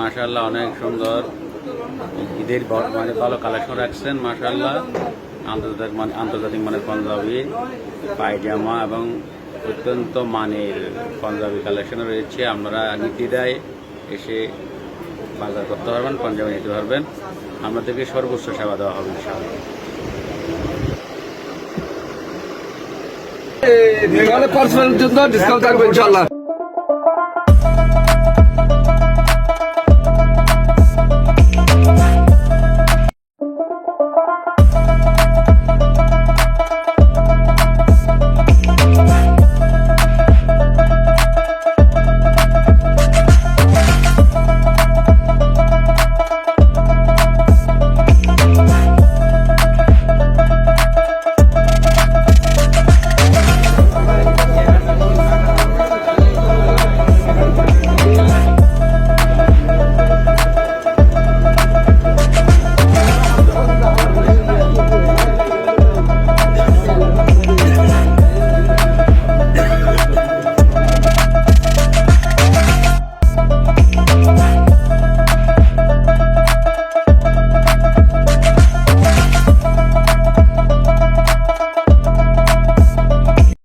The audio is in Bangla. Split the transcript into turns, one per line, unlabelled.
মাশাআল্লাহ, অনেক সুন্দর। ঈদের মানে ভালো কালেকশন রাখছেন মাশাল্লাহ আন্তর্জাতিক মানে আন্তর্জাতিক মানের পাঞ্জাবি, পায়জামা এবং অত্যন্ত মানের পাঞ্জাবি কালেকশন রয়েছে। আপনারা নীতিদায় এসে বাজার করতে পারবেন, পাঞ্জাবি নিতে পারবেন। আমাদেরকে সর্বোচ্চ সেবা দেওয়া হবে, ইনশাআল্লাহ।
ডিসকাউন্ট থাকবে ইনশাল্লাহ